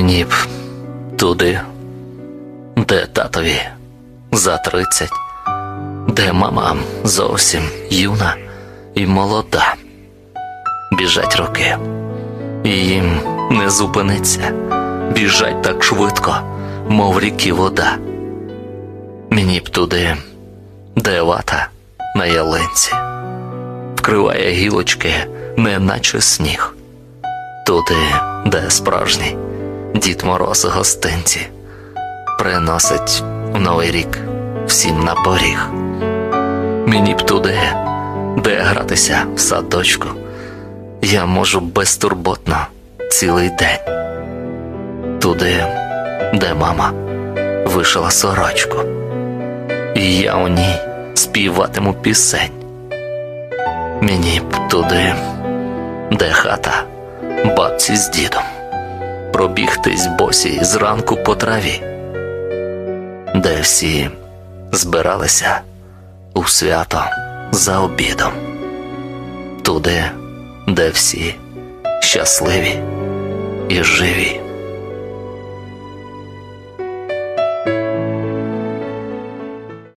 Мені б туди, де татові? За тридцять, де мама? Зовсім юна і молода. Біжать роки, і їм не зупиниться, біжать так швидко, мов ріки вода. Мені б туди, де вата? На ялинці, вкриває гілочки, неначе сніг, туди, де справжній Дід Мороз гостинці приносить новий рік всім на поріг. Мені б туди, де гратися в садочку, я можу безтурботно цілий день. Туди, де мама вишила сорочку, і я у ній співатиму пісень. Мені б туди, де хата бабці з дідом пробігтись босі зранку по траві, де всі збиралися у свято за обідом, туди, де всі щасливі і живі.